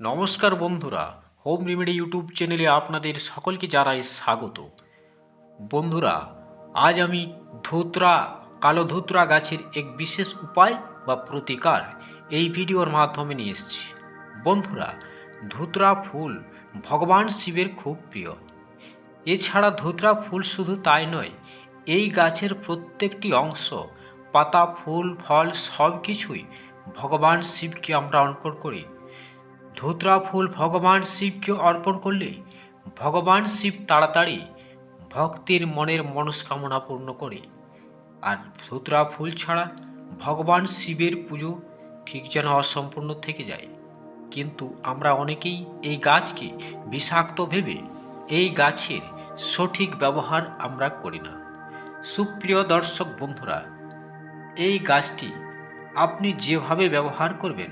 নমস্কার বন্ধুরা, home remedy YouTube চ্যানেলে আপনাদের সকলকে জানাই স্বাগত। বন্ধুরা, আজ আমি ধুতরা, কালো ধুতরা গাছের এক বিশেষ উপায় বা প্রতিকার এই ভিডিওর মাধ্যমে নিয়ে এসেছি। বন্ধুরা, ধুতরা ফুল ভগবান শিবের খুব প্রিয়। এছাড়া ধুতরা ফুল শুধু তাই নয়, এই গাছের প্রত্যেকটি অংশ, পাতা, ফুল, ফল সব কিছুই ভগবান শিবকে আমরা অর্পণ করি। ধুতরা ফুল ভগবান শিবকে অর্পণ করলে ভগবান শিব তাড়াতাড়ি ভক্তির মনের মনস্কামনা পূর্ণ করে। আর ধুতরা ফুল ছাড়া ভগবান শিবের পুজো ঠিক যেন অসম্পূর্ণ থেকে যায়। কিন্তু আমরা অনেকেই এই গাছকে বিষাক্ত ভেবে এই গাছের সঠিক ব্যবহার আমরা করি না। সুপ্রিয় দর্শক বন্ধুরা, এই গাছটি আপনি যেভাবে ব্যবহার করবেন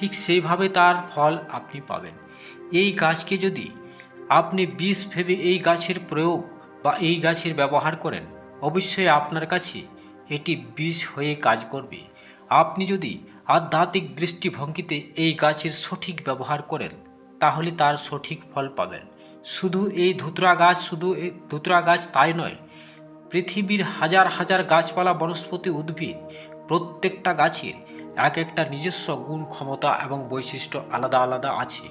ঠিক সেইভাবে তার ফল আপনি পাবেন। এই গাছকে যদি আপনি বিষ ভেবে এই গাছের প্রয়োগ বা এই গাছের ব্যবহার করেন, অবশ্যই আপনার কাছে এটি বিষ হয়ে কাজ করবে। আপনি যদি আধ্যাত্মিক দৃষ্টিভঙ্গিতে এই গাছের সঠিক ব্যবহার করেন, তাহলে তার সঠিক ফল পাবেন। শুধু এই ধুতরা গাছ, শুধু ধুতরা গাছ তাই নয়, পৃথিবীর হাজার হাজার গাছপালা বনস্পতি উদ্ভিদ প্রত্যেকটা গাছের এক একটা নিজস্ব গুণ, ক্ষমতা এবং বৈশিষ্ট্য আলাদা আলাদা আছে।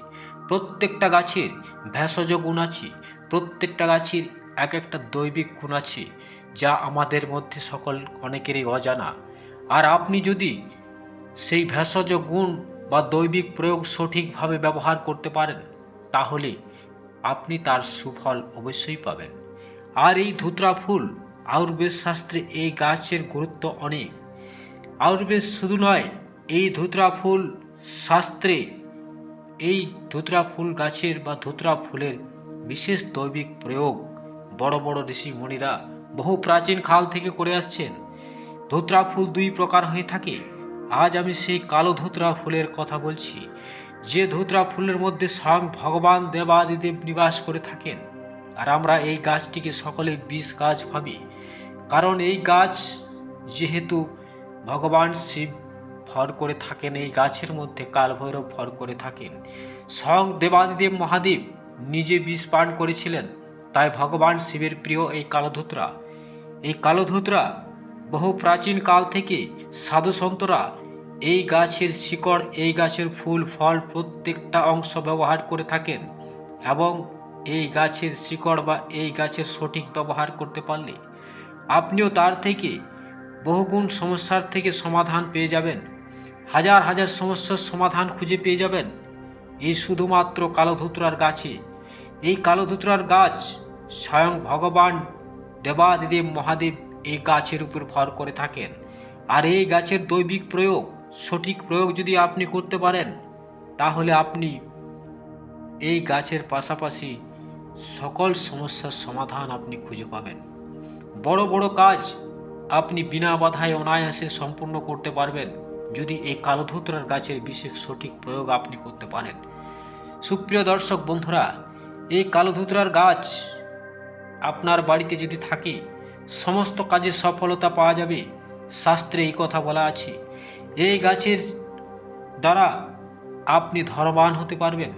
প্রত্যেকটা গাছের ভেষজ গুণ আছে, প্রত্যেকটা গাছের এক একটা দৈবিক গুণ আছে, যা আমাদের মধ্যে সকল অনেকেরই অজানা। আর আপনি যদি সেই ভেষজ গুণ বা দৈবিক প্রয়োগ সঠিকভাবে ব্যবহার করতে পারেন, তাহলে আপনি তার সুফল অবশ্যই পাবেন। আর এই ধুতরা ফুল, আয়ুর্বেদ শাস্ত্রে এই গাছের গুরুত্ব অনেক। আয়ুর্বেদ শুধু নয়, এই ধুতরা ফুল শাস্ত্রে এই ধুতরা ফুল গাছের বা ধুতরা ফুলের বিশেষ দৈবিক প্রয়োগ বড় বড় ঋষি মুনিরা বহু প্রাচীন কাল থেকে করে আসছেন। ধুতরা ফুল দুই প্রকার হয়ে থাকে। আজ আমি সেই কালো ধুতরা ফুলের কথা বলছি, যে ধুতরা ফুলের মধ্যে স্বয়ং ভগবান দেবাদিদেব নিবাস করে থাকেন। আর আমরা এই গাছটিকে সকলে বিষ গাছ ভাবি, কারণ এই গাছ যেহেতু ভগবান শিব ভর করে থাকেন, এই গাছের মধ্যে কালভৈরব ভর করে থাকেন। স্বয়ং দেবাদিদেব মহাদেব নিজে বিষ পান করেছিলেন, তাই ভগবান শিবের প্রিয় এই কালোধুতরা। এই কালোধুতরা বহু প্রাচীন কাল থেকে সাধু সন্তরা এই গাছের শিকড়, এই গাছের ফুল, ফল প্রত্যেকটা অংশ ব্যবহার করে থাকেন এবং এই গাছের শিকড় বা এই গাছের সঠিক ব্যবহার করতে পারলে। আপনিও তার থেকে বহুগুণ সমস্যার থেকে সমাধান পেয়ে যাবেন। হাজার হাজার সমস্যার সমাধান খুঁজে পেয়ে যাবেন। এই শুধুমাত্র কালো কালোধুতরার গাছে। এই কালো কালোধুতরার গাছ স্বয়ং ভগবান দেবাদিদেব মহাদেব এই গাছের উপর ভর করে থাকেন। আর এই গাছের দৈবিক প্রয়োগ, সঠিক প্রয়োগ যদি আপনি করতে পারেন, তাহলে আপনি এই গাছের পাশাপাশি সকল সমস্যার সমাধান আপনি খুঁজে পাবেন। বড় বড় কাজ আপনি বিনা বাধায় অনায়াসে সম্পূর্ণ করতে পারবেন, যদি এই কালোধুতরার গাছের বিশেষ সঠিক প্রয়োগ আপনি করতে পারেন। সুপ্রিয় দর্শক বন্ধুরা, এই কালোধুতরার গাছ আপনার বাড়িতে যদি থাকে, সমস্ত কাজে সফলতা পাওয়া যাবে, শাস্ত্রে এই কথা বলা আছে। এই গাছের দ্বারা আপনি ধনবান হতে পারবেন।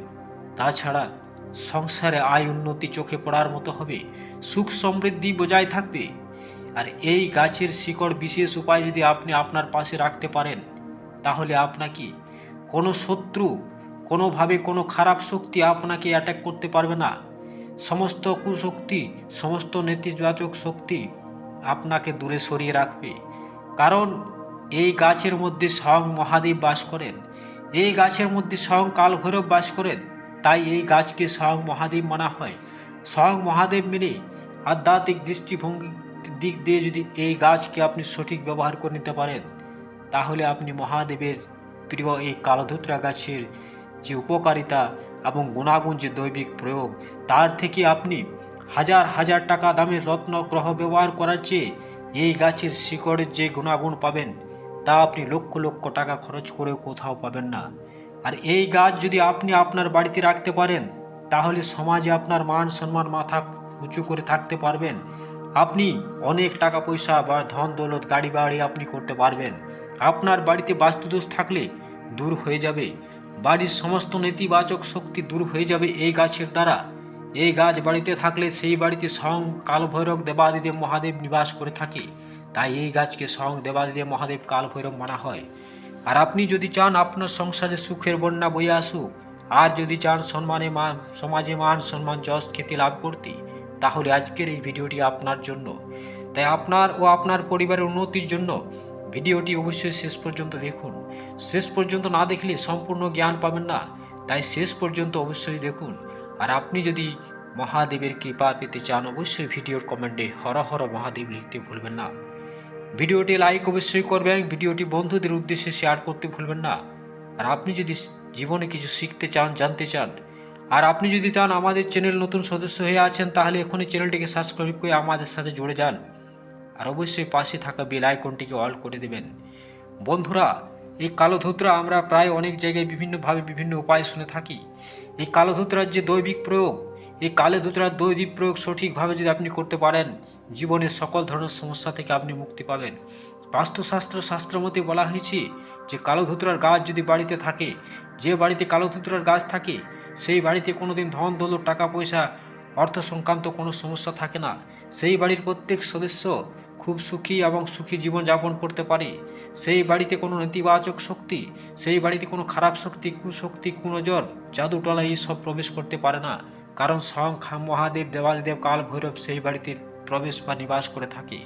তাছাড়া সংসারে আয় উন্নতি চোখে পড়ার মতো হবে, সুখ সমৃদ্ধি বজায় থাকবে। আর এই গাছের শিকড় বিশেষ উপায় যদি আপনি আপনার পাশে রাখতে পারেন, তাহলে আপনাকে কোনো শত্রু, কোনোভাবে কোনো খারাপ শক্তি আপনাকে অ্যাটাক করতে পারবে না। সমস্ত কুশক্তি, সমস্ত নেতিবাচক শক্তি আপনাকে দূরে সরিয়ে রাখবে। কারণ এই গাছের মধ্যে স্বয়ং মহাদেব বাস করেন। এই গাছের মধ্যে স্বয়ং কালভৈরব বাস করেন। তাই এই গাছকে স্বয়ং মহাদেব মানা হয়। স্বয়ং মহাদেব মেনে আধ্যাত্মিক দৃষ্টিভঙ্গি দিক দিয়ে যদি এই গাছকে আপনি সঠিক ব্যবহার করে নিতে পারেন, তাহলে আপনি মহাদেবের প্রিয় এই কালধুতরা গাছের যে উপকারিতা এবং গুণাগুণ যে দৈবিক প্রয়োগ, তার থেকে আপনি হাজার হাজার টাকা দামের রত্ন গ্রহ ব্যবহার করার চেয়ে এই গাছের শিকড়ের যে গুণাগুণ পাবেন, তা আপনি লক্ষ লক্ষ টাকা খরচ করেও কোথাও পাবেন না। আর এই গাছ যদি আপনি আপনার বাড়িতে রাখতে পারেন, তাহলে সমাজে আপনার মান সম্মান মাথা উঁচু করে থাকতে পারবেন। আপনি অনেক টাকা পয়সা বা ধন দৌলত গাড়ি বাড়ি আপনি করতে পারবেন। আপনার বাড়িতে বাস্তুদোষ থাকলে দূর হয়ে যাবে। বাড়ির সমস্ত নেতিবাচক শক্তি দূর হয়ে যাবে এই গাছের দ্বারা। এই গাছ বাড়িতে থাকলে সেই বাড়িতে স্বয়ং কালভৈরব দেবাদিদেব মহাদেব নিবাস করে থাকে। তাই এই গাছকে স্বয়ং দেবাদিদেব মহাদেব কালভৈরব মানা হয়। আর আপনি যদি চান আপনার সংসারে সুখের বন্যা বয়ে আসুক, আর যদি চান সম্মানে মান, সমাজে মান সম্মান যশ খ্যাতি লাভ করতে তাহলে আজকের এই ভিডিওটি আপনার জন্য। তাই আপনার ও আপনার পরিবারের উন্নতির জন্য ভিডিওটি অবশ্যই শেষ পর্যন্ত দেখুন। শেষ পর্যন্ত না দেখলে সম্পূর্ণ জ্ঞান পাবেন না। তাই শেষ পর্যন্ত অবশ্যই দেখুন। আর আপনি যদি মহাদেবের কৃপা পেতে চান, অবশ্যই ভিডিওর কমেন্টে হর হর মহাদেব লিখতে ভুলবেন না। ভিডিওটি লাইক অবশ্যই করবেন, ভিডিওটি বন্ধুদের উদ্দেশ্যে শেয়ার করতে ভুলবেন না। আর আপনি যদি জীবনে কিছু শিখতে চান, জানতে চান আর আপনি যদি চান আমাদের চ্যানেল নতুন সদস্য হয়ে আছেন, তাহলে এখনই চ্যানেলটিকে সাবস্ক্রাইব করে আমাদের সাথে জুড়ে যান। আর অবশ্যই পাশে থাকা বেল আইকনটিকে অল করে দেবেন। বন্ধুরা, এই কালো ধুতরা আমরা প্রায় অনেক জায়গায় বিভিন্নভাবে বিভিন্ন উপায় শুনে থাকি। এই কালো ধুতরার যে দৈবিক প্রয়োগ, এই কালো ধুতরার দৈবিক প্রয়োগ সঠিকভাবে যদি আপনি করতে পারেন, জীবনের সকল ধরনের সমস্যা থেকে আপনি মুক্তি পাবেন। বাস্তুশাস্ত্র শাস্ত্রমতে বলা হয়েছে যে কালো ধুতরার গাছ যদি বাড়িতে থাকে, যে বাড়িতে কালো ধুতরার গাছ থাকে সেই বাড়িতে কোনোদিন ধন দৌলত, টাকা পয়সা, অর্থ সংক্রান্ত কোনো সমস্যা থাকে না। সেই বাড়ির প্রত্যেক সদস্য খুব সুখী এবং সুখী জীবনযাপন করতে পারে। সেই বাড়িতে কোনো নেতিবাচক শক্তি, সেই বাড়িতে কোনো খারাপ শক্তি, কুশক্তি, কুনজর, জাদুটলা এইসব প্রবেশ করতে পারে না। কারণ স্বয়ং মহাদেব, দেবাদিদেব কাল ভৈরব সেই বাড়িতে প্রবেশ বা নিবাস করে থাকে।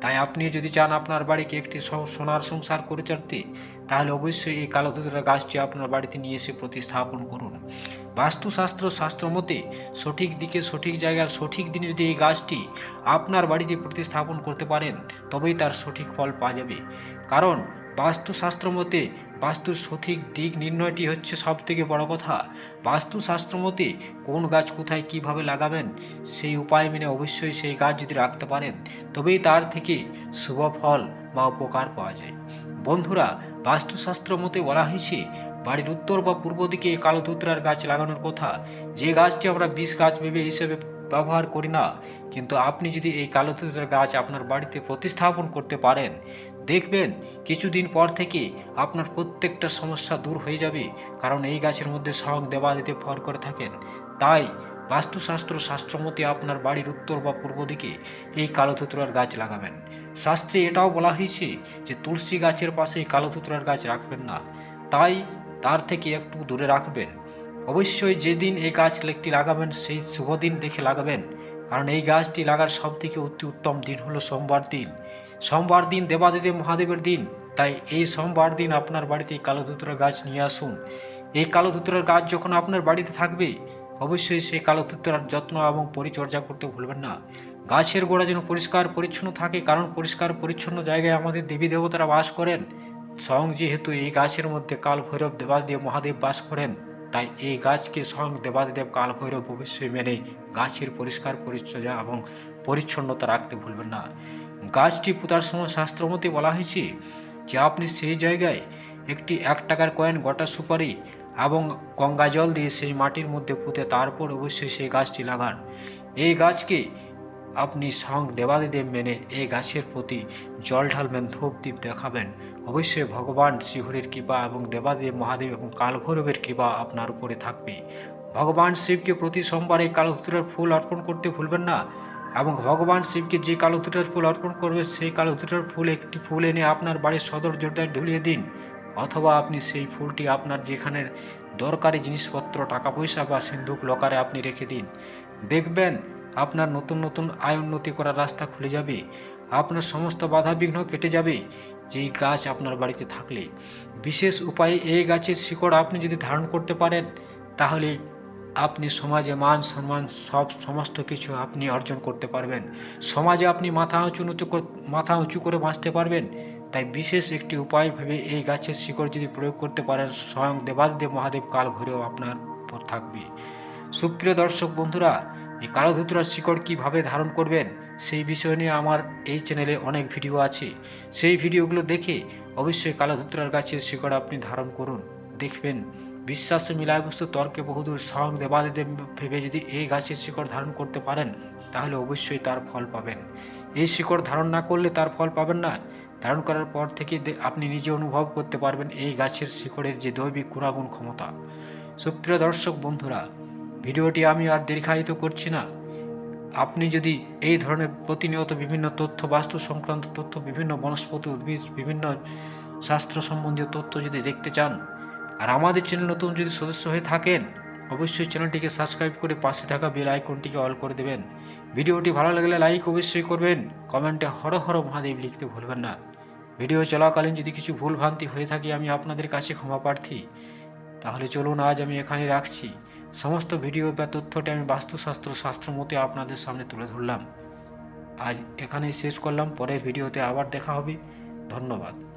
তাই আপনি যদি চান আপনার বাড়িকে একটি সোনার সংসার করে চড়তে তাহলে অবশ্যই এই কালোধুতরা গাছটি আপনার বাড়িতে নিয়ে এসে প্রতিস্থাপন করুন। বাস্তুশাস্ত্র শাস্ত্র মতে, সঠিক দিকে সঠিক জায়গায় সঠিক দিনে যদি এই গাছটি আপনার বাড়িতে প্রতিস্থাপন করতে পারেন, তবেই তার সঠিক ফল পাওয়া যাবে। কারণ, বাস্তুশাস্ত্র মতে বাস্তুর সঠিক দিক নির্ণয়টি হচ্ছে সব থেকে বড় কথা। বাস্তুশাস্ত্র মতে কোন গাছ কোথায় কীভাবে লাগাবেন, সেই উপায় মেনে অবশ্যই সেই গাছ যদি রাখতে পারেন, তবেই তার থেকে শুভ ফল বা উপকার পাওয়া যায়। বন্ধুরা, বাস্তুশাস্ত্র মতে বলা হয়েছে বাড়ির উত্তর বা পূর্ব দিকে কালোধুতরার গাছ লাগানোর কথা। যে গাছটি আমরা বিষ গাছ ভেবে হিসেবে ব্যবহার করি না, কিন্তু আপনি যদি এই কালোধুতরার গাছ আপনার বাড়িতে প্রতিস্থাপন করতে পারেন, দেখবেন কিছুদিন পর থেকে আপনার প্রত্যেকটা সমস্যা দূর হয়ে যাবে, কারণ এই গাছের মধ্যে স্বয়ং দেবাদিদেব ভর করে থাকেন। তাই বাস্তুশাস্ত্র শাস্ত্রমতে আপনার বাড়ির উত্তর বা পূর্ব দিকে এই কালো কালোধুতরার গাছ লাগাবেন। শাস্ত্রে এটাও বলা হয়েছে যে তুলসী গাছের পাশে এই কালোধুতরার গাছ রাখবেন না। তাই তার থেকে একটু দূরে রাখবেন। অবশ্যই যেদিন এই গাছ একটি লাগাবেন, সেই শুভ দিন দেখে লাগাবেন। কারণ এই গাছটি লাগার সব থেকে অতি উত্তম দিন হলো সোমবার দিন। সোমবার দিন দেবাদিদেব মহাদেবের দিন। তাই এই সোমবার দিন আপনার বাড়িতে এই কালোধুতরার গাছ নিয়ে আসুন। এই কালো কালোধুতরার গাছ যখন আপনার বাড়িতে থাকবে, অবশ্যই সেই কালো কালোধুতরার যত্ন এবং পরিচর্যা করতে ভুলবেন না। গাছের গোড়া যেন পরিষ্কার পরিচ্ছন্ন থাকে, কারণ পরিষ্কার পরিচ্ছন্ন জায়গায় আমাদের দেবী দেবতারা বাস করেন। স্বয়ং যেহেতু এই গাছের মধ্যে কাল ভৈরব দেবাদেব মহাদেব বাস করেন, তাই এই গাছকে স্বয়ং দেবাদেব কাল ভৈরব অবশ্যই মেনে গাছের পরিষ্কার পরিচর্যা এবং পরিচ্ছন্নতা রাখতে ভুলবেন না। গাছটি পোতার সময় শাস্ত্রমতে বলা হয়েছে যে, আপনি সেই জায়গায় একটি এক টাকার কয়েন, গোটা সুপারি এবং গঙ্গা জল দিয়ে সেই মাটির মধ্যে পুঁতে তারপর অবশ্যই সেই গাছটি লাগান। এই গাছকে আপনি সঙ্গ দেবাদিদেব মেনে এই গাছের প্রতি জল ঢালবেন, ধূপ দ্বীপ দেখাবেন। অবশ্যই ভগবান শিহরের কৃপা এবং দেবাদেব মহাদেব এবং কালভৈরবের কৃপা আপনার উপরে থাকবে। ভগবান শিবকে প্রতি সোমবারে কালোধুতরার ফুল অর্পণ করতে ভুলবেন না এবং ভগবান শিবকে যে কালোধুটার ফুল অর্পণ করবে, সেই কালোধুটার ফুল একটি ফুল এনে আপনার বাড়ির সদর জোরদার ঢুলিয়ে দিন। অথবা আপনি সেই ফুলটি আপনার যেখানে দরকারি জিনিসপত্র টাকা পয়সা বা সিন্ধুক লকারে আপনি রেখে দিন। দেখবেন আপনার নতুন নতুন আয় উন্নতি করার রাস্তা খুলে যাবে। আপনার সমস্ত বাধা বিঘ্ন কেটে যাবে। যেই গাছ আপনার বাড়িতে থাকলে। বিশেষ উপায়ে এই গাছের শিকড় আপনি যদি ধারণ করতে পারেন, তাহলে আপনি সমাজে মান সম্মান সব সমস্ত কিছু আপনি অর্জন করতে পারবেন। সমাজে আপনি মাথা উঁচু উঁচু মাথা উঁচু করে বাঁচতে পারবেন। তাই বিশেষ একটি উপায় ভেবে এই গাছের শিকড় যদি প্রয়োগ করতে পারেন, স্বয়ং দেবাদিদেব মহাদেব কাল ভৈরব আপনার উপর থাকবে। সুপ্রিয় দর্শক বন্ধুরা এই কালোধুতরার শিকড় কীভাবে ধারণ করবেন, সেই বিষয় নিয়ে আমার এই চ্যানেলে অনেক ভিডিও আছে। সেই ভিডিওগুলো দেখে অবশ্যই কালোধুতরার গাছের শিকড় আপনি ধারণ করুন, দেখবেন। বিশ্বাসে মিলায় বস্তু তর্কে বহুদূর স্বয়ং দেবাদিদেব ভেবে যদি এই গাছের শিকড় ধারণ করতে পারেন, তাহলে অবশ্যই তার ফল পাবেন। এই শিকড় ধারণ না করলে তার ফল পাবেন না। ধারণ করার পর থেকে আপনি নিজে অনুভব করতে পারবেন এই গাছের শিকড়ের যে দৈবিক গুণাগুণ ক্ষমতা। সুপ্রিয় দর্শক বন্ধুরা ভিডিওটি আমি আর দীর্ঘায়িত করছি না। আপনি যদি এই ধরনের প্রতিনিয়ত বিভিন্ন তথ্য, বাস্তু সংক্রান্ত তথ্য, বিভিন্ন বনস্পতি, উদ্ভিদ, বিভিন্ন শাস্ত্র সম্বন্ধীয় তথ্য যদি দেখতে চান, আর আমাদের চ্যানেল নতুন যদি সদস্য হয়ে থাকেন, অবশ্যই চ্যানেলটিকে সাবস্ক্রাইব করে পাশে থাকা বেল আইকনটিকে অল করে দেবেন। ভিডিওটি ভালো লাগলে লাইক অবশ্যই করবেন, কমেন্টে হর হর মহাদেব লিখতে ভুলবেন না। ভিডিও চলাকালীন যদি কিছু ভুল ভ্রান্তি হয়ে থাকে, আমি আপনাদের কাছে ক্ষমা প্রার্থী। তাহলে চলুন আজ আমি এখানে রাখছি। সমস্ত ভিডিও বা তথ্যটি আমি বাস্তুশাস্ত্র শাস্ত্র মতে আপনাদের সামনে তুলে ধরলাম। আজ এখানেই শেষ করলাম। পরের ভিডিওতে আবার দেখা হবে। ধন্যবাদ।